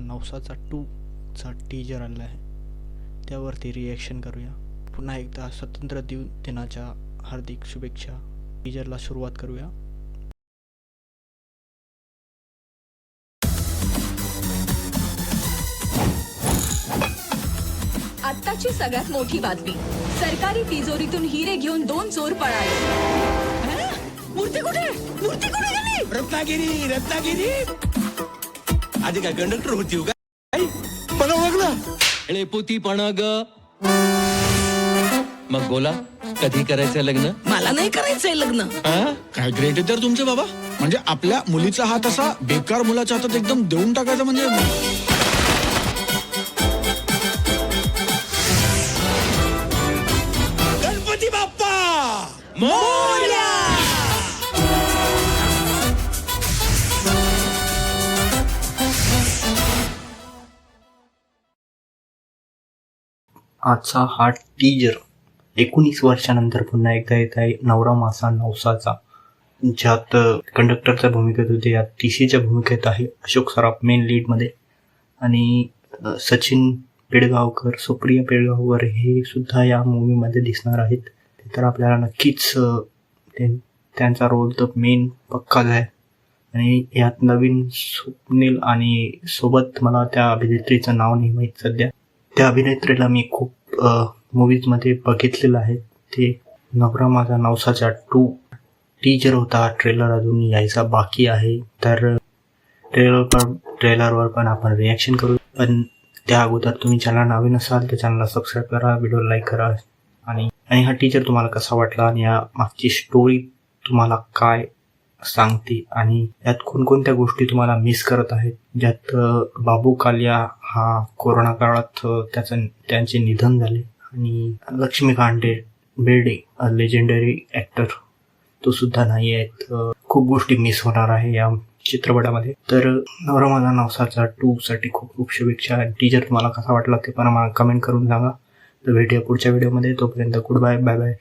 नवसाचा टूचा teaser आलेला आहे. त्यावरती रिॲक्शन करूया. पुन्हा एकदा स्वातंत्र्य दिन दिनाच्या हार्दिक शुभेच्छा. टीजरला सुरुवात करूया. आत्ताची सगळ्यात मोठी बातमी. सरकारी तिजोरीतून हिरे घेऊन दोन चोर पळाले? मूर्ती कुठे? मूर्ती कुठे गेली? रत्नागिरी रत्नागिरी! आधी काय कंडक्टर होती हो का? पण ओळखलं पोती पण ग. मग बोला कधी करायचं लग्न? मला नाही करायचंय लग्न. हा? काय ग्रेट आहे तर तुमचे बाबा. म्हणजे आपल्या मुलीचा हात असा बेकार मुलाच्या हातात एकदम देऊन टाकायचा म्हणजे गणपती बाप्पा! आजचा हा टीजर एकोणीस वर्षानंतर पुन्हा एकदा येत आहे नवरा मासा नवसाचा. ज्यात कंडक्टरच्या भूमिकेत होते यात टीसीच्या भूमिकेत आहे अशोक सराफ मेन लीडमध्ये आणि सचिन पेडगावकर सुप्रिया पेडगावकर हे सुद्धा या मूवीमध्ये दिसणार आहेत. ते तर आपल्याला नक्कीच ते- त्यांचा रोल तर मेन पक्काच आहे. आणि यात नवीन स्वप्नील आणि सोबत मला त्या अभिनेत्रीचं नाव नाही माहीत सध्या. त्या अभिनेत्रीला मी खूप मूवीजमध्ये बघितलेलं आहे. ते नवरा माझा नवसाचा टू टीजर होता ट्रेलर अजून यायचा बाकी आहे. तर ट्रेलर पण ट्रेलरवर पण आपण रिॲक्शन करू. पण त्या अगोदर तुम्ही चॅनल नवीन असाल तर चॅनलला सबस्क्राईब करा व्हिडिओ लाईक करा. आणि आणि हा टीचर तुम्हाला कसा वाटला आणि या मागची स्टोरी तुम्हाला काय सांगते? आणि यात कोणकोणत्या गोष्टी तुम्हाला मिस करत आहेत? ज्यात बाबू कालिया हा कोरोना काळात त्याचं त्यांचे निधन झाले. आणि लक्ष्मीकांत बेर्डे लेजेंडरी ॲक्टर तो सुद्धा नाही आहेत. खूप गोष्टी मिस होणार आहे या चित्रपटामध्ये. तर नवरा माझा नवसाचा टू साठी खूप खूप शुभेच्छा. टीजर तुम्हाला कसा वाटला ते पण मला कमेंट करून सांगा. तर भेटूया पुढच्या व्हिडिओमध्ये तोपर्यंत गुड बाय बाय बाय